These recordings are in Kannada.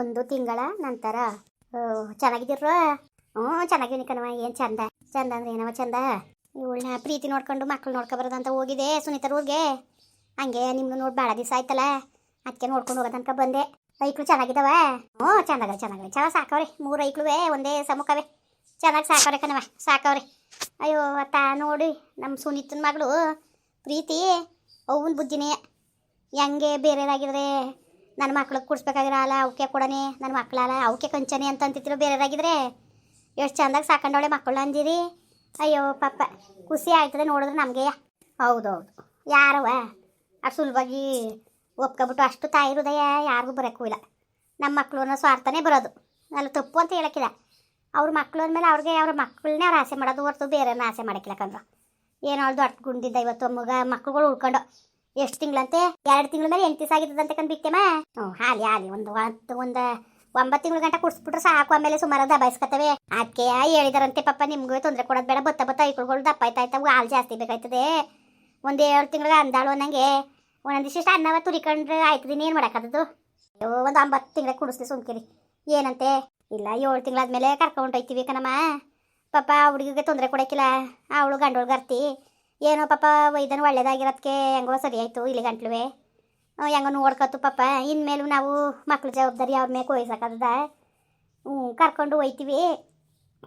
ಒಂದು ತಿಂಗಳ ನಂತರ. ಚೆನ್ನಾಗಿದ್ದೀರ ಹ್ಞೂ, ಚೆನ್ನಾಗಿದ್ದೀನಿ ಕಣವ ಏನು ಚಂದ? ಚಂದ ಅಂದ್ರೆ ಏನವ ಚಂದ? ಇವಳನ್ನ ಪ್ರೀತಿ ನೋಡ್ಕೊಂಡು ಮಕ್ಳು ನೋಡ್ಕೊಬರೋದಂತ ಹೋಗಿದೆ ಸುನೀತರ ಊರಿಗೆ. ಹಂಗೆ ನಿಮ್ಗೆ ನೋಡಿ ಭಾಳ ದಿವಸ ಆಯ್ತಲ್ಲ? ಅದಕ್ಕೆ ನೋಡ್ಕೊಂಡು ಹೋಗೋ ತನಕ ಬಂದೆ. ಐಕ್ಳು ಚೆನ್ನಾಗಿದ್ದಾವ ಹ್ಞೂ, ಚೆನ್ನಾಗವೆ ಚೆನ್ನಾಗವೆ. ಚೆನ್ನಾಗಿ ಸಾಕವ್ರಿ, ಮೂರು ಐಕ್ಳುವೆ, ಒಂದೇ ಸಮುಖವೆ ಚೆನ್ನಾಗಿ ಸಾಕವ್ರೆ ಕಣವ ಸಾಕವ್ರಿ. ಅಯ್ಯೋ, ಅತ್ತ ನೋಡಿ ನಮ್ಮ ಸುನೀತನ ಮಗಳು. ಪ್ರೀತಿ, ಅವನ ಬುದ್ಧಿನೇ. ಹೆಂಗೆ ಬೇರೆಯವರಾಗಿದ್ರೆ ನನ್ನ ಮಕ್ಳಿಗೆ ಕುಡಿಸ್ಬೇಕಾಗಿರಲ್ಲ ಅವಕ್ಕೆ ಕೊಡನೆ ನನ್ನ ಮಕ್ಕಳಲ್ಲ ಅವಕ್ಕೆ ಕಂಚನೆ ಅಂತ ಅಂತಿದ್ರು ಎಷ್ಟು ಚಂದಾಗಿ ಸಾಕೊಂಡವಳೆ ಮಕ್ಕಳು ಅಂದಿರಿ. ಅಯ್ಯೋ ಪಾಪ ಖುಷಿ ಆಯ್ತದೆ ನೋಡಿದ್ರೆ ನಮಗೆ ಹೌದೌದು. ಯಾರವ ಅಷ್ಟು ಸುಲಭವಾಗಿ ಒಪ್ಕೊಬಿಟ್ಟು ಅಷ್ಟು ತಾಯಿ ಹೃದಯ ಯಾರಿಗೂ ಬರೋಕ್ಕೂ ಇಲ್ಲ. ನಮ್ಮ ಮಕ್ಕಳು ಅನ್ನೋ ಸ್ವಾರ್ಥನೇ ಬರೋದು. ಅಲ್ಲಿ ತಪ್ಪು ಅಂತ ಹೇಳಕ್ಕಿಲ್ಲ. ಅವ್ರ ಮಕ್ಕಳು ಅಂದಮೇಲೆ ಅವ್ರಿಗೆ ಅವ್ರ ಮಕ್ಕಳನ್ನೇ ಅವ್ರು ಆಸೆ ಮಾಡೋದು ಹೊರತು ಬೇರೆಯವ್ರನ್ನ ಆಸೆ ಮಾಡೋಕ್ಕಿಲ್ಲ ಕಂಡ್ರು. ಏನೋ ಅವ್ಳು ದೊಡ್ಡ ಗುಂಡಿದ್ದ ಇವತ್ತು ಮಗ ಮಕ್ಕಳುಗಳು ಉಳ್ಕೊಂಡು. ಎಷ್ಟು ತಿಂಗಳಂತೆ? ಎರಡು ತಿಂಗಳ ಮೇಲೆ ಎಂಟು ದಿವಸ ಆಗಿದ್ದದಂತೆ ಕಂಡು ಬಿಟ್ಟೆಮ್ಮ ಹ್ಞೂ, ಹಾಲಿ ಹಾಲಿ. ಒಂದು ಹತ್ತು ಒಂದು ಒಂಬತ್ತು ತಿಂಗಳ ಗಂಟೆ ಕುಡಿಸ್ಬಿಟ್ರೆ ಸಾಕು. ಆಮೇಲೆ ಸುಮಾರು ದಬಾಯಿಸ್ಕೊತವೆ. ಅದಕ್ಕೆ ಹೇಳಿದಾರಂತೆ ಪಾಪ, ನಿಮ್ಗೂ ತೊಂದರೆ ಕೊಡೋದು ಬೇಡ. ಬತ್ತ ಬತ್ತ ಐಕುಳ್ಗಳು ದಪ್ಪ ಆಯ್ತಾ ಆಯ್ತಾ, ಹಾಲು ಜಾಸ್ತಿ ಬೇಕಾಯ್ತದೆ. ಒಂದು ಏಳು ತಿಂಗಳಿಗೆ ಅಂದಾಳು ಅನ್ನಂಗೆ. ಒಂದೊಂದು ದಿವಸ ಅನ್ನವ ತುರಿಕೊಂಡ್ರೆ ಆಯ್ತದಿನ ಏನು ಮಾಡೋಕ್ಕದ್ದು ಅಯ್ಯೋ, ಒಂದು ಒಂಬತ್ತು ತಿಂಗಳ ಕುಡಿಸ್ಲಿ ಸುಮ್ಕಿರಿ. ಏನಂತೆ? ಇಲ್ಲ, ಏಳು ತಿಂಗಳಾದ್ಮೇಲೆ ಕರ್ಕೊಂಡು ಹೋಯ್ತೀವಿ ಕಣಮ್ಮ. ಪಾಪ ಹುಡುಗಿಗೆ ತೊಂದರೆ ಕೊಡೋಕ್ಕಿಲ್ಲ. ಅವಳು ಗಂಡೋಳು ಗರ್ತಿ. ಏನೋ ಪಾಪ ವೈದನ್ ಒಳ್ಳೇದಾಗಿರೋದಕ್ಕೆ ಹೆಂಗೋ ಸರಿ ಆಯಿತು, ಇಲ್ಲಿ ಗಂಟ್ಲುವೆ. ಹೆಂಗೋ ನೋಡ್ಕೊತು ಪಾಪ. ಇನ್ಮೇಲೂ ನಾವು ಮಕ್ಳು ಜವಾಬ್ದಾರಿ ಅವ್ರ ಮೇಲೆ ಕೊಯ್ಸಕ್ಕದ ಹ್ಞೂ, ಕರ್ಕೊಂಡು ಹೋಯ್ತೀವಿ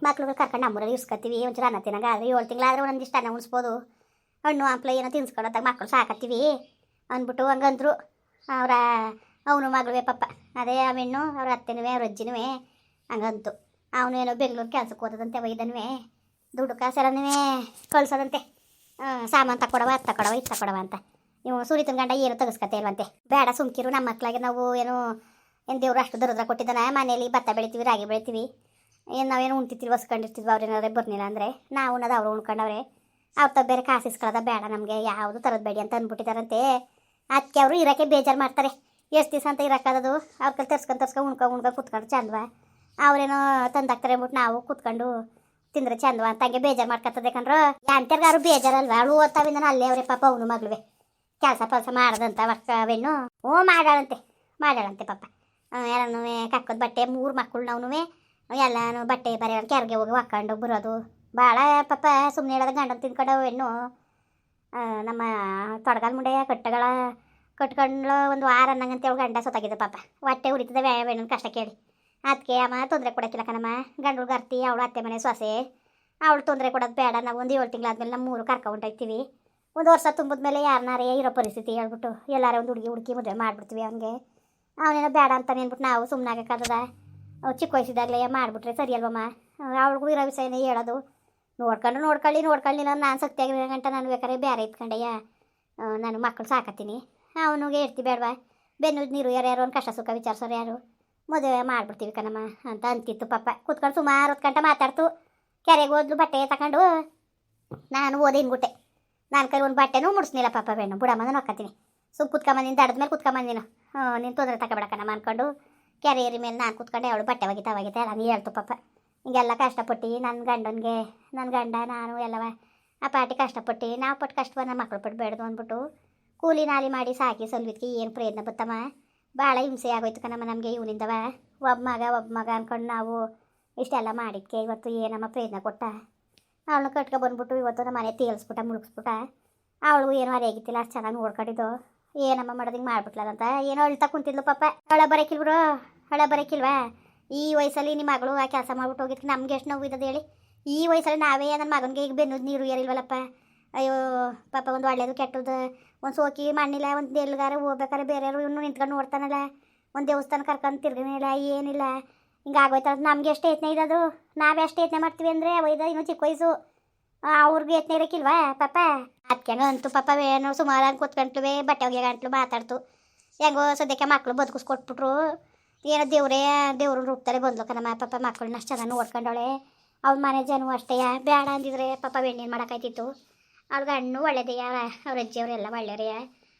ಮಕ್ಳುಗಳು ಕರ್ಕೊಂಡು ನಮ್ಮೂರಲ್ಲಿ ಇಸ್ಕೊತೀವಿ. ಒಂಚೂರು ಅನ್ನ ತಿನ್ನಂಗ ಆದರೆ, ಏಳು ತಿಂಗಳಾದ್ರೆ ಒಂದಿಷ್ಟು ಅನ್ನ ಉಣಿಸ್ಬೋದು. ಹಣ್ಣು, ಹಂಪ್ಲ ಏನೋ ತಿನ್ಸ್ಕೊಳತ್ತಾಗ ಮಕ್ಕಳು ಸಾಕತ್ತೀವಿ ಅಂದ್ಬಿಟ್ಟು ಹಂಗಂದ್ರು. ಅವರ, ಅವನು ಮಗಳುವೆ ಪಾಪ. ಅದೇ ಅವೆಣ್ಣು ಅವ್ರ ಅತ್ತೆನುವೆ, ಅವ್ರ ಅಜ್ಜಿನುವೆ ಹಂಗಂತು. ಅವನು ಏನೋ ಬೆಂಗಳೂರು ಕೆಲಸಕ್ಕೆ ಹೋದದಂತೆ ವೈದನುವೆ ದುಡ್ಡು ಕಾಸೆಲ್ಲನೇ ಕಳ್ಸೋದಂತೆ. ಸಾಮಾನು ತಕೊಡವ ಅದು ತಕೊಡವ ಇದು ತಕೊಡವ ಅಂತ. ನೀವು ಸೂರಿ ಗಂಡ ಏನು ತೆಗಿಸ್ಕತೆ ಇಲ್ವಂತೆ ಬೇಡ ಸುಮ್ಕಿರು, ನಮ್ಮ ಮಕ್ಕಳಿಗೆ ನಾವು ಏನು ಏನು ದೇವ್ರು ಅಷ್ಟು ದರದ್ರ ಕೊಟ್ಟಿದ್ದಾನೆ, ಮನೇಲಿ ಭತ್ತ ಬೆಳಿತೀವಿ, ರಾಗಿ ಬೆಳಿತೀವಿ. ಏನು ನಾವೇನು ಉಣ್ತಿರ್ತೀವಿ ಹೊಸ್ಕೊಂಡಿರ್ತಿದ್ವಿ ಅವ್ರೇನಾದ್ರೆ ಬರ್ನಿಲ್ಲ ಅಂದರೆ. ನಾವು ಉಣ್ಣದ ಅವ್ರು ಉಣ್ಕೊಂಡವ್ರೆ. ಅವ್ರ ತ ಬೇರೆ ಕಾಸು ಇಸ್ಕೊಳ್ಳೋದ ಬೇಡ ನಮಗೆ, ಯಾವುದು ತರೋದು ಬೇಡಿ ಅಂತ ಅಂದ್ಬಿಟ್ಟಿದಾರಂತೆ. ಅದಕ್ಕೆ ಅವರು ಇರೋಕ್ಕೆ ಬೇಜಾರು ಮಾಡ್ತಾರೆ. ಎಷ್ಟು ದಿವಸ ಅಂತ ಇರೋಕ್ಕದು ಅವ್ರ ಕೈ ತರ್ಸ್ಕೊಂಡು ತರ್ಸ್ಕೊಂಡು ಉಣ್ಕೊಂಡು ಉಣ್ಕೊಂಡು ಕುತ್ಕೊಂಡು ಚಂದವ. ಅವ್ರೇನೋ ತಂದಾಕ್ತಾರೆ ಅಂದ್ಬಿಟ್ಟು ನಾವು ಕುತ್ಕೊಂಡು ತಿಂದ್ರೆ ಚಂದವ ಅಂತ ಹಂಗೆ ಬೇಜಾರು ಮಾಡ್ಕೊತದೆ ಕಣ್ರು ಯಾಂತ್ಯಾರು ಬೇಜಾರಲ್ವಾ ಅವಳು ಓದ್ತಾವಿಂದ ಅಲ್ಲೇ ಅವ್ರೆ ಪಾಪ ಅವನು ಮಗಳುವೆ ಕೆಲಸ ಪಲ್ಸ ಮಾಡ್ದಂತ ಮಕ್ಕವೆಣ್ಣು ಹ್ಞೂ ಮಾಡಾಳಂತೆ ಮಾಡಾಳಂತೆ ಪಾಪ ಎಲ್ಲನೂ ಕಕ್ಕದ ಬಟ್ಟೆ ಮೂರು ಮಕ್ಕಳು ನಾವುನು ಎಲ್ಲನೂ ಬಟ್ಟೆ ಬರೆ ಕೆರೆಗೆ ಹೋಗಿ ಹಾಕೊಂಡು ಬರೋದು ಭಾಳ ಪಾಪ ಸುಮ್ಮನೆ ಹೇಳೋದು ಗಂಡನ ತಿನ್ಕೊಂಡು ಹೆಣ್ಣು ನಮ್ಮ ತೊಡಗಲ್ ಮುಂಡೆ ಕಟ್ಟಗಳ ಕಟ್ಕೊಂಡು ಒಂದು ವಾರ ಅನ್ನಂಗಂತೇಳಿ ಗಂಡ ಸೊತ್ತಾಗಿದೆ ಪಾಪ ಹೊಟ್ಟೆ ಉರಿತದೆ ವ್ಯಾಯಾಮ ಕಷ್ಟ ಕೇಳಿ ಅದಕ್ಕೆ ಅಮ್ಮ ತೊಂದರೆ ಕೊಡೋಕ್ಕಿಲ್ಲ ಕಣಮ್ಮ. ಗಂಡು ಗರ್ತಿ ಅವಳು ಅತ್ತೆ ಮನೆ ಸೊಸೆ. ಅವಳು ತೊಂದರೆ ಕೊಡೋದು ಬೇಡ. ನಾವು ಒಂದು ಏಳು ತಿಂಗಳಾದ್ಮೇಲೆ ನಮ್ಮ ಮೂರು ಕರ್ಕೊಂಡೋಗ್ತೀವಿ ಒಂದು ವರ್ಷ ತುಂಬಿದ ಮೇಲೆ ಯಾರನ್ನಾರೇ ಇರೋ ಪರಿಸ್ಥಿತಿ ಹೇಳ್ಬಿಟ್ಟು ಎಲ್ಲರೂ ಒಂದು ಹುಡುಗಿ ಹುಡುಕಿ ಮದುವೆ ಮಾಡಿಬಿಡ್ತೀವಿ ಅವನಿಗೆ. ಅವನೇನೋ ಬೇಡ ಅಂತ ಅಂದ್ಬಿಟ್ಟು ನಾವು ಸುಮ್ಮನಾಗಕ್ಕದ ಚಿಕ್ಕ ವಯಸ್ಸಿದಾಗಲೇ ಮಾಡಿಬಿಟ್ರೆ ಸರಿ ಅಲ್ವಮ್ಮ. ಅವಳಿಗೂ ಇರೋ ವಿಷಯನೇ ಹೇಳೋದು. ನೋಡ್ಕೊಂಡು ನೋಡ್ಕೊಳ್ಳಿ ನೋಡ್ಕೊಳ್ಳಿ. ನಾನು ನಾನು ಸತ್ಯಾಗಿರೋ ಗಂಟ ನಾನು ಬೇಕಾದ್ರೆ ಬೇರೆ ಇತ್ಕೊಂಡೆಯ ನಾನು ಮಕ್ಕಳು ಸಾಕತ್ತೀನಿ. ಅವನಿಗೆ ಹೇಳ್ತಿ ಬೇಡವಾ. ಬೆನ್ನು ನೀರು ಯಾರು ಯಾರು ಒಂದು ಕಷ್ಟ ಸುಖ ವಿಚಾರಿಸೋರು ಯಾರು? ಮದುವೆ ಮಾಡ್ಬಿಡ್ತೀವಿ ಕಣಮ್ಮ ಅಂತ ಅಂತಿತ್ತು ಪಾಪ. ಕೂತ್ಕೊಂಡು ಸುಮಾರು ಹೊತ್ತು ಗಂಟೆ ಮಾತಾಡ್ತು. ಕೆರೆಗೆ ಹೋದ್ಲು, ಬಟ್ಟೆ ತಗೊಂಡು. ನಾನು ಓದಿನ ಗುಟ್ಟೆ ನಾನು ಕೈ ಒಂದು ಬಟ್ಟೆನೂ ಮುಡಿಸ್ನಿಲ್ಲ ಪಾಪ ಬೇಣ್ಣು ಬುಡಮ್ಮನ ನೋಡ್ಕೊತೀನಿ ಸುಮ್ ಕುತ್ಕೊಂಬಂದಿನ ದಡದ ಮೇಲೆ ಕುತ್ಕೊಂಬಂದಿನ ನೀನು ತೊಂದರೆ ತಗೋಬೇಡಕಣಮ್ಮ ಅಂದ್ಕೊಂಡು ಕೆರೆ ಮೇಲೆ ನಾನು ಕುತ್ಕೊಂಡೆ. ಅವಳು ಬಟ್ಟೆ ಒಗಿತಾ ಒಗಿತಾ ನಾನು ಹೇಳ್ತು ಪಾಪ. ಹಿಂಗೆಲ್ಲ ಕಷ್ಟಪಟ್ಟು ನನ್ನ ಗಂಡನಿಗೆ ನನ್ನ ಗಂಡ, ನಾನು ಎಲ್ಲವ ಆ ಪಾಟಿ ಕಷ್ಟಪಟ್ಟು, ನಾವು ಪಟ್ಟು ಕಷ್ಟವ ನಮ್ಮ ಮಕ್ಕಳು ಪಟ್ಟು ಬೇಡ್ದು ಅಂದ್ಬಿಟ್ಟು ಕೂಲಿ ನಾಲಿ ಮಾಡಿ ಸಾಕಿ ಸಲ್ವಿದ್ಕೆ ಏನು ಪ್ರಯತ್ನ ಬತ್ತಮ್ಮ ಭಾಳ ಹಿಂಸೆ ಆಗೋಯ್ತು ಕಣಮ್ಮ ನಮಗೆ ಇವನಿಂದವ. ಒಬ್ಬ ಮಗ ಒಬ್ಬ ಮಗ ಅಂದ್ಕೊಂಡು ನಾವು ಇಷ್ಟೆಲ್ಲ ಮಾಡಿಕ್ಕೆ ಇವತ್ತು ಏನಮ್ಮ ಪ್ರಯತ್ನ ಕೊಟ್ಟ? ಅವಳನ್ನ ಕಟ್ಕೊ ಬಂದ್ಬಿಟ್ಟು ಇವತ್ತು ನಮ್ಮ ಮನೆ ತೇಲ್ಸ್ಬಿಟ್ಟ, ಮುಳುಗಿಸ್ಬಿಟ್ಟ. ಅವಳು ಏನೋ ಅರಿಯಾಗಿತ್ತಿಲ್ಲ ಅಷ್ಟು ಚೆನ್ನಾಗಿ ನೋಡ್ಕೊಂಡಿದ್ದು. ಏನಮ್ಮ ಮಾಡೋದಿಂಗೆ ಮಾಡ್ಬಿಟ್ಲದಂತ? ಏನೋ ಅಳ್ತಾ ಕುಂತಿದ್ಲು ಪಾಪ. ಹಳ ಬರೋಕಿಲ್ಬ್ರು ಹಳ ಬರೋಕಿಲ್ವಾ? ಈ ವಯಸ್ಸಲ್ಲಿ ನಿಮ್ಮ ಮಗಳು ಆ ಕೆಲಸ ಮಾಡ್ಬಿಟ್ಟು ಹೋಗಿದ್ದು ನಮ್ಗೆ ಎಷ್ಟು ನೋವು ಇದ್ದದ ಹೇಳಿ? ಈ ವಯಸ್ಸಲ್ಲಿ ನಾವೇ ನನ್ನ ಮಗನಿಗೆ ಈಗ ಬೆನ್ನದ ನೀರು ಏರಿಲ್ವಲ್ಲಪ್ಪ? ಅಯ್ಯೋ, ಪಾಪ ಒಂದು ಒಳ್ಳೇದು ಕೆಟ್ಟದ್ದು ಒಂದು ಸೋಕಿ ಮಣ್ಣಿಲ್ಲ ಒಂದು ಎಲ್ಲಿಗಾರ ಹೋಗ್ಬೇಕಾರೆ ಬೇರೆಯವರು ಇವನು ನಿಂತ್ಕೊಂಡು ನೋಡ್ತಾನಲ್ಲ. ಒಂದು ದೇವಸ್ಥಾನ ಕರ್ಕೊಂಡು ತಿರ್ಗನಿಲ್ಲ, ಏನಿಲ್ಲ. ಹಿಂಗೆ ಆಗೋಯ್ತಲ್ಲ ನಮ್ಗೆ ಎಷ್ಟು ಯತ್ನ ಇದದು ನಾವು ಎಷ್ಟು ಯತ್ನ ಮಾಡ್ತೀವಿ ಅಂದರೆ ಒಯ್ದ ಇನ್ನೂ ಚಿಕ್ಕ ವಯಸ್ಸು. ಅವ್ರಿಗೂ ಯತ್ನ ಇರೋಕ್ಕಿಲ್ವಾ ಪಾಪ? ಅದಕ್ಕೆ ಅಂತು ಪಾಪ ಏನೋ ಸುಮಾರಾಗಿ ಕೂತ್ಕೊಂಡ್ಲುವೆ ಬಟ್ಟೆ ಒಗೆ ಗಂಟ್ಲು ಮಾತಾಡ್ತು. ಹೆಂಗೋ ಸದ್ಯಕ್ಕೆ ಮಕ್ಕಳು ಬದುಕಿಸ್ಕೊಟ್ಬಿಟ್ರು ಏನೋ ದೇವ್ರೇ, ದೇವ್ರ ರೂಪ್ತಾರೆ ಬಂದ್ಲು ಕಣಮ್ಮ. ಪಾಪ ಮಕ್ಕಳನ್ನ ಅಷ್ಟು ಚೆನ್ನಾಗಿ ನೋಡ್ಕೊಂಡವಳೆ. ಅವ್ರ ಮನೆ ಜನ ಅಷ್ಟೇ. ಬೇಡ ಅಂದಿದ್ರೆ ಪಾಪ ಬೆಣ್ಣೀನು ಮಾಡೋಕ್ಕಾಯ್ತಿತ್ತು ಅವ್ರ ಗಣ್ಣು ಅವ. ಅವ್ರ ಅಜ್ಜಿಯವರೆಲ್ಲ ಒಳ್ಳೆಯರೆಯ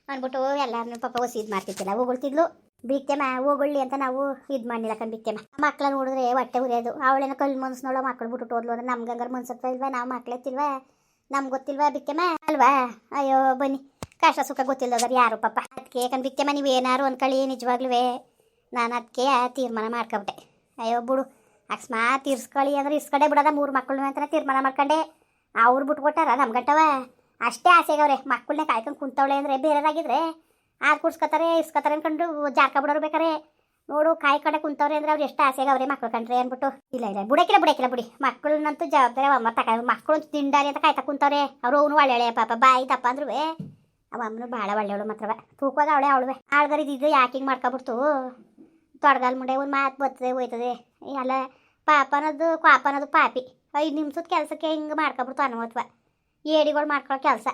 ಅಂದ್ಬಿಟ್ಟು ಎಲ್ಲರನ್ನೂ ಪಾಪ ಹೊಸ ಇದು ಮಾಡ್ತಿದ್ದಿಲ್ಲ. ಹೋಗ್ತಿದ್ಲು ಬಿತ್ತೆಮ್ಮ ಹೋಗೊಳ್ಳಿ ಅಂತ ನಾವು ಇದು ಮಾಡಿಲ್ಲ ಕಣ್ ಬಿತ್ತೆಮ್ಮ ಮಕ್ಳ ನೋಡಿದ್ರೆ ಹೊಟ್ಟೆ ಉರಿಯೋದು. ಅವಳೇನೋ ಕಲ್ಲು ಮನ್ಸ್ನೋಳ ಮಕ್ಳು ಬಿಟ್ಟು ಹೋದ್ಲು ಅಂದ್ರೆ ನಮ್ಗೆ ಹಂಗಾರೆ ಮನ್ಸತ್ವ ಇಲ್ವಾ? ನಾವು ಮಕ್ಳೆತ್ತಿಲ್ವಾ ನಮ್ಗೆ ಗೊತ್ತಿಲ್ವಾ ಬಿತ್ತೆಮ್ಮ ಅಲ್ವಾ? ಅಯ್ಯೋ, ಬನ್ನಿ. ಕಷ್ಟ ಸುಖ ಗೊತ್ತಿಲ್ಲದಾರ ಯಾರು ಪಾಪ? ಅದಕ್ಕೆ ಯಾಕಂದ್ರೆ ಬಿತ್ತೆಮ್ಮ ನೀವು ಏನಾರು ಅನ್ಕೊಳ್ಳಿ ನಿಜವಾಗ್ಲೂ ನಾನು ಅದಕ್ಕೆ ತೀರ್ಮಾನ ಮಾಡ್ಕೊಬಿಟ್ಟೆ. ಅಯ್ಯೋ, ಬಿಡು. ಅಕಸ್ಮಾತ್ ತೀರ್ಸ್ಕೊಳ್ಳಿ ಅಂದ್ರೆ ಇಸ್ಕಡೆ ಬಿಡೋದ ಮೂರು ಮಕ್ಕಳು ಅಂತ ತೀರ್ಮಾನ ಮಾಡ್ಕೊಂಡೆ. ಅವ್ರು ಬಿಟ್ಕೊಟ್ಟಾರ ನಮ್ಮ ಗಂಟವ ಅಷ್ಟೇ ಆಸೆಗವ್ರೆ. ಮಕ್ಕಳನ್ನ ಕಾಯ್ಕೊಂಡು ಕುಂತವಳೆ ಅಂದರೆ ಬೇರೆದಾಗಿದ್ರೆ ಆರು ಕುಡ್ಸ್ಕೊತಾರೆ, ಇಸ್ಕೊತಾರೆ ಅನ್ಕೊಂಡು ಜಾರ್ಕ ಬಿಡೋರು ಬೇಕಾರೆ. ನೋಡು ಕಾಯಿ ಕಡೆ ಕುಂತವ್ರೆ ಅಂದ್ರೆ ಅವ್ರು ಎಷ್ಟು ಆಸೆಗವ್ರೆ ಮಕ್ಳು ಕಂಡ್ರೆ ಅಂದ್ಬಿಟ್ಟು ಇಲ್ಲ ಇಲ್ಲ, ಬುಡಕಿಲ್ಲ ಬುಡಕಿಲ್ಲ ಬಿಡಿ. ಮಕ್ಕಳನ್ನಂತೂ ಜವಾಬ್ದಾರಿ ಅಮ್ಮ ತಕ ಮಕ್ಕಳು ತಿಂಡಾರಿ ಅಂತ ಕಾಯ್ತಾ ಕುಂತವ್ರೆ. ಅವ್ರು ಅವನು ಒಳ್ಳೆ ಪಾಪ, ಬಾಯಿ ದಪ್ಪ ಅಂದ್ರೂ ಅವ ಅಮ್ಮನು ಭಾಳ ಒಳ್ಳೆಯವಳು ಮಾತ್ರವ. ತೂಕವಾಗ ಅವಳೆ ಅವಳುವೆ. ಆಳ್ಗರ್ ಇದ್ದಿದ್ದು ಯಾಕಿಂಗ್ ಮಾಡ್ಕೊಬಿಡ್ತು? ತೊಡಗಲ್ ಮುಂಡೆ ಒಂದು ಮಾತು ಬರ್ತದೆ ಹೋಯ್ತದೆ. ಎಲ್ಲ ಪಾಪ ಅನ್ನೋದು ಪಾಪ ಅನ್ನೋದು ಪಾಪಿ. ಐದು ನಿಮಿಷದ ಕೆಲಸಕ್ಕೆ ಹಿಂಗೆ ಮಾಡ್ಕೊಬಿಡ್ತು ಅನ್ನೋತ್ವ ಏಡಿಗಳು ಮಾಡ್ಕೊಳ್ಳೋ ಕೆಲಸ.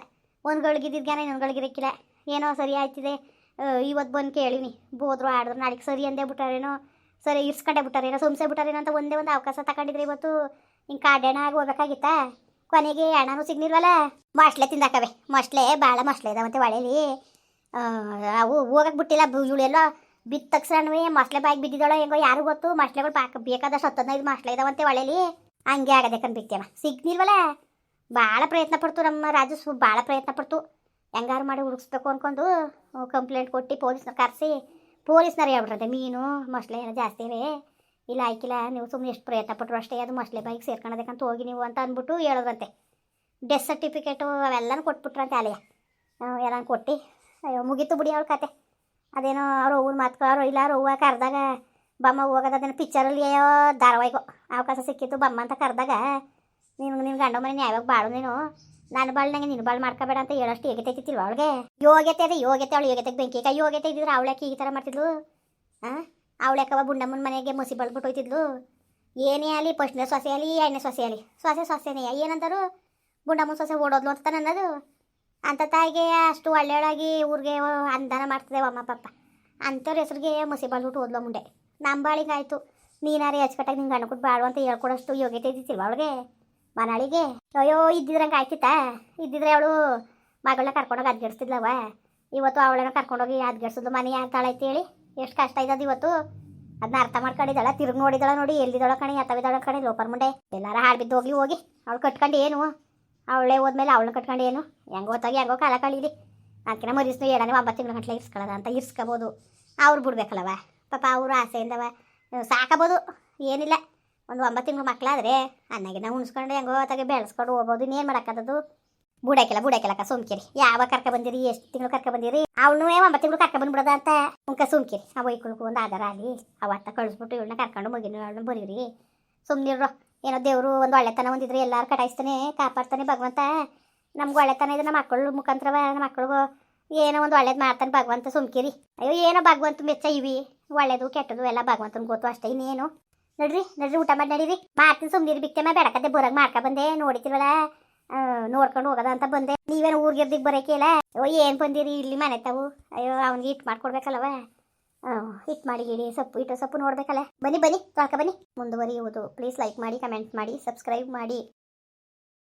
ಒಂದು ಗಳಿಗಿದ್ದಿದ್ಗಾನ ಇನ್ನೊಂದು ಗಳಿಗಿರಕ್ಕಿಲ್ಲ ಏನೋ ಸರಿ ಆಯ್ತಿದೆ. ಇವತ್ತು ಬಂದು ಕೇಳಿನಿ ಬೋದ್ರು ಆಡಿದ್ರು ನಾಳೆಗೆ ಸರಿ ಅಂದೇ ಬಿಟ್ಟಾರೇನೋ ಸರಿ ಇರ್ಸ್ಕೊಂಡೆ ಬಿಟ್ಟಾರೇನೋ ಸುಮ್ಸೆ ಬಿಟ್ಟಾರೇನೋ ಅಂತ ಒಂದೇ ಒಂದು ಅವಕಾಶ ತಗೊಂಡಿದ್ರೆ ಇವತ್ತು ಹಿಂಗೆ ಕಾಡ್ಯಾಣ ಆಗಿ ಹೋಗ್ಬೇಕಾಗಿತ್ತಾ? ಕೊನೆಗೆ ಅಣ್ಣನೂ ಸಿಗ್ನಿಲ್ವಲ್ಲ? ಮಸ್ಲೆ ತಿಂದಾಕವೆ. ಮಸ್ಲೆ ಭಾಳ ಮಸ್ಲೆ ಇದಾವಂತೆ ಒಳೇಲಿ. ಆ, ಅವು ಹೋಗಕ್ಕೆ ಬಿಟ್ಟಿಲ್ಲ. ಇವಳೆಲ್ಲ ಬಿದ್ದ ತಕ್ಷಣವೇ ಮಸ್ಲೆ ಬಾಯಿಗೆ ಬಿದ್ದಿದ್ದಾಳೋ ಹೆಂಗೋ ಯಾರು ಗೊತ್ತು? ಮಸ್ಲೆಗಳು ಪಾಕ ಬೇಕಾದಷ್ಟು ಹತ್ತದೈದು ಮಸ್ಲೆ ಇದಾವಂತೆ ಒಳೇಲಿ. ಹಂಗೆ ಆಗದೆ ಕನ್ಬಿಕ್ತೇವ ಸಿಗ್ನಿಲ್ವಲ್ಲ? ಭಾಳ ಪ್ರಯತ್ನ ಪಡ್ತು ನಮ್ಮ ಸು ಭಾಳ ಪ್ರಯತ್ನ ಪಡ್ತು. ಹೆಂಗಾರು ಮಾಡಿ ಹುಡುಕ್ಸ್ಬೇಕು ಅಂದ್ಕೊಂಡು ಕಂಪ್ಲೇಂಟ್ ಕೊಟ್ಟು ಪೊಲೀಸ್ನ ಕರೆಸಿ. ಪೊಲೀಸ್ನವ್ರು ಹೇಳ್ಬಿಟ್ರೆ ಮೀನು ಮೊಸಳೆ ಏನೋ ಜಾಸ್ತಿ ಇವೆ. ಇಲ್ಲ, ಆಯ್ಕಿಲ್ಲ, ನೀವು ಸುಮ್ಮನೆ ಎಷ್ಟು ಪ್ರಯತ್ನ ಪಟ್ಟರು ಅಷ್ಟೇ, ಅದು ಮೊಸಳೆ ಬಾಯಿಗೆ ಸೇರ್ಕೊಳೋದಕ್ಕಂತ ಹೋಗಿ ನೀವು ಅಂತ ಅಂದ್ಬಿಟ್ಟು ಹೇಳಿದ್ರಂತೆ. ಡೆತ್ ಸರ್ಟಿಫಿಕೇಟು ಅವೆಲ್ಲನೂ ಕೊಟ್ಬಿಟ್ರಂತೆ ಅಲೆಯ. ಎಲ್ಲ ಕೊಟ್ಟು. ಅಯ್ಯೋ, ಮುಗೀತು ಬಿಡಿ ಅವ್ಳ ಕತೆ. ಅದೇನೋ ಅವ್ರು ಹೂವು ಮಾತು, ಅವ್ರು ಇಲ್ಲ, ಅವ್ರು ಹೂವು ಕರೆದಾಗ ಬಮ್ಮ ಹೋಗದ ಅದನ್ನು ಪಿಕ್ಚರಲ್ಲಿ ಧಾರಾವಾಹಿಗೋ ಅವಕಾಶ ಸಿಕ್ಕಿತ್ತು ಬಮ್ಮ ಅಂತ ಕರೆದಾಗ, ನೀನು ನಿನ್ನ ಗಂಡ ಮನೆ ನ್ಯಾಯವಾಗಿ ಬಾಳು ನೀನು. ನನ್ನ ಬಾಳ್ನಂಗೆ ನಿನ್ನ ಬಾಳು ಮಾಡ್ಕೋಬೇಡ ಅಂತ ಹೇಳೋಷ್ಟು ಯೋಗ್ಯತೆ ಐತಿಲ್ವ ಅವಳಿಗೆ? ಯೋಗ್ಯತೆ ಅದೇ, ಯೋಗ್ಯತೆ ಅವಳು ಯೋಗ್ಯತೆಗೆ ಬೆಂಕಿ ಈಗ ಯೋಗ್ಯತೆ ಇದ್ದಿದ್ರೆ ಅವಳಕ್ಕೆ ಈ ಥರ ಮಾಡ್ತಿದ್ಲು? ಹಾಂ ಅವಳಕ್ಕವ ಬುಂಡಮ್ಮನ ಮನೆಗೆ ಮುಸಿ ಬಳ್ಬಿಟ್ಟು ಹೋಯ್ತಿದ್ಲು? ಏನೇ ಆಗಲಿ ಫಸ್ಟ್ನೇ ಸೊಸೆ ಆಗಲಿ, ಎರಡನೇ ಸೊಸೆ ಆಗಲಿ. ಸೊಸೆ ಸೊಸೆನೇ, ಏನಂದರು? ಬುಂಡಮ್ಮನ ಸೊಸೆ ಓಡೋದ್ಲು ಅಂತ ಅನ್ನೋದು. ಅಂತ ತಾಯಿಗೆ ಅಷ್ಟು ಒಳ್ಳೆಯಳಾಗಿ ಊರಿಗೆ ಅಂದಾನ ಮಾಡ್ತದೆ ಅಮ್ಮ ಪಪ್ಪ ಅಂಥವ್ರ ಹೆಸ್ರಿಗೆ ಮುಸಿ ಬಳ್ಬಿಟ್ಟು ಓದ್ಲೋ ಮುಂಡೆ ನಮ್ಮ ಬಾಳಿಗೆ ಆಯಿತು ನೀನಾರೇ ಅಚ್ಚುಕಟ್ಟಾಗಿ ನಿಂಗೆ ಗಂಡ ಕೊಟ್ಟು ಬಾಳು ಅಂತ ಹೇಳ್ಕೊಡೋಷ್ಟು ಯೋಗ್ಯತೆ ಇದ್ದಿತ್ತಿಲ್ವ ಅವಳಿಗೆ? ಮನಾಳಿಗೆ? ಅಯ್ಯೋ, ಇದ್ದಿದ್ರಂಗೆ ಆಯ್ತಿತ್ತ? ಇದ್ದಿದ್ರೆ ಅವಳು ಮಗಳನ್ನ ಕರ್ಕೊಂಡೋಗಿ ಅದ್ಗೆಡ್ಸ್ತಿದ್ಲವ ಇವತ್ತು ಅವಳನ್ನ ಕರ್ಕೊಂಡೋಗಿ ಅದ್ಗೆಡ್ಸಿದ್ಲು ಮನೆ ಯಾತಾಳೈತಿ ಹೇಳಿ. ಎಷ್ಟು ಕಷ್ಟ ಇದ್ದದ ಇವತ್ತು. ಅದನ್ನ ಅರ್ಥ ಮಾಡ್ಕೊಂಡಿದ್ದಾಳ, ತಿರುಗಿ ನೋಡಿದಳ ನೋಡಿ, ಎಲ್ಲಿದ್ದಾಳ ಕಣಿ ಅಥವಿದ್ದಾಳ ಕಣಿ, ಲೋಪರ್ ಮುಂಡೆ. ಎಲ್ಲಾರ ಹಾಳು ಬಿದ್ದು ಹೋಗಿ ಹೋಗಿ. ಅವಳು ಕಟ್ಕೊಂಡು ಏನು? ಅವಳೇ ಹೋದ್ಮೇಲೆ ಅವಳನ್ನ ಕಟ್ಕೊಂಡು ಏನು? ಹೆಂಗೋ ಹೋತಾಗಿ ಹೆಂಗೋ ಕಾಲ ಕಳೀಲಿ. ಅದಕ್ಕಿಂತ ಮರಿಸ್ನು ಏಳನೇ ಒಂಬತ್ತು ತಿಂಗಳ ಗಂಟ್ಲೆ ಇರ್ಸ್ಕೊಳ್ಳೋದ ಅಂತ ಇರ್ಸ್ಕೋಬೋದು. ಅವ್ರು ಬಿಡ್ಬೇಕಲ್ಲವ ಪಾಪ ಅವರು ಆಸೆಯಿಂದವ. ಸಾಕಬೋದು. ಏನಿಲ್ಲ. ಒಂದು ಒಂಬತ್ತು ತಿಂಗಳು ಮಕ್ಕಳಾದ್ರೆ ಅನ್ನಾಗಿನ ಉಣ್ಸ್ಕೊಂಡು ಹೆಂಗೋ ತಗೆ ಬೆಳೆಸ್ಕೊಂಡು ಹೋಗ್ಬೋದು. ಇನ್ನೇನು ಮಾಡೋಕ್ಕದ್ದು ಬುಡಾಕಿಲ್ಲ ಬುಡಾಕಿಲ್ಲಕ್ಕ ಸುಮ್ಕಿರಿ. ಯಾವಾಗ ಕರ್ಕ ಬಂದಿರಿ? ಎಷ್ಟು ತಿಂಗಳು ಕರ್ಕ ಬಂದಿರಿ? ಅವನು ಒಂಬತ್ತು ತಿಂಗಳು ಕರ್ಕ ಬಂದ್ಬಿಡೋದ ಅಂತ? ಉಂಕ ಸುಮ್ಕಿರಿ. ಆ ವೈಕುಳಕ್ಕೂ ಒಂದು ಆಧಾರ ಆಗಲಿ. ಅವತ್ತ ಕಳಿಸ್ಬಿಟ್ಟು ಇವಳನ್ನ ಕರ್ಕೊಂಡು ಮುಗಿನ ಅವಳನ್ನ ಬರೀರಿ. ಸುಮ್ಮನಿರೋ ಏನೋ ದೇವರು ಒಂದು ಒಳ್ಳೆತನ ಒಂದಿದ್ರೆ ಎಲ್ಲರೂ ಕಟಾಯಿಸ್ತಾನೆ, ಕಾಪಾಡ್ತಾನೆ ಭಗವಂತ. ನಮ್ಗೆ ಒಳ್ಳೆತನ ಇದೆ. ನಮ್ಮ ಮಕ್ಕಳು ಮುಖಾಂತರವ, ನಮ್ಮ ಮಕ್ಕಳಿಗೂ ಏನೋ ಒಂದು ಒಳ್ಳೇದು ಮಾಡ್ತಾನೆ ಭಗವಂತ ಸುಮ್ಕಿರಿ. ಅಯ್ಯೋ, ಏನೋ ಭಗವಂತ ಮೆಚ್ಚ ಇವಿ. ಒಳ್ಳೇದು, ಕೆಟ್ಟದು ಎಲ್ಲ ಭಗವಂತನ ಗೊತ್ತು ಅಷ್ಟೇ, ಇನ್ನೇನು. ನಡ್ರಿ ನಡ್ರಿ, ಊಟ ಮಾಡಿ ನಡೀರಿ. ಮಾಡ್ತೀನಿ ಸುಮ್ಮನಿರಿ ಬಿಕ್ಕೆಮ್ಮ ಬೇಡಕತ್ತೆ ಬರೋಂಗೆ ಮಾಡ್ಕೊ ಬಂದೆ. ನೋಡಿತಿರಲ್ಲ ನೋಡ್ಕೊಂಡು ಹೋಗದ ಅಂತ ಬಂದೆ. ನೀವೇನು ಊರ್ಗಿರ್ದಿಗೆ ಬರೋಕೆ ಇಲ್ಲ ಅಯ್ಯೋ, ಏನು ಬಂದಿರಿ ಇಲ್ಲಿ ಮನೆ ತಾವು? ಅಯ್ಯೋ, ಅವ್ನಿಗೆ ಇಟ್ಟು ಮಾಡ್ಕೊಡ್ಬೇಕಲ್ಲವ? ಹಿಟ್ ಮಾಡಿ ಗಿಡಿ ಸೊಪ್ಪು, ಇಟ್ಟು ಸೊಪ್ಪು ನೋಡ್ಬೇಕಲ್ಲ. ಬನ್ನಿ ಬನ್ನಿ, ತೊಳ್ಕ ಬನ್ನಿ. ಮುಂದುವರಿಯುವುದು. ಪ್ಲೀಸ್ ಲೈಕ್ ಮಾಡಿ ಕಮೆಂಟ್ ಮಾಡಿ ಸಬ್ಸ್ಕ್ರೈಬ್ ಮಾಡಿ.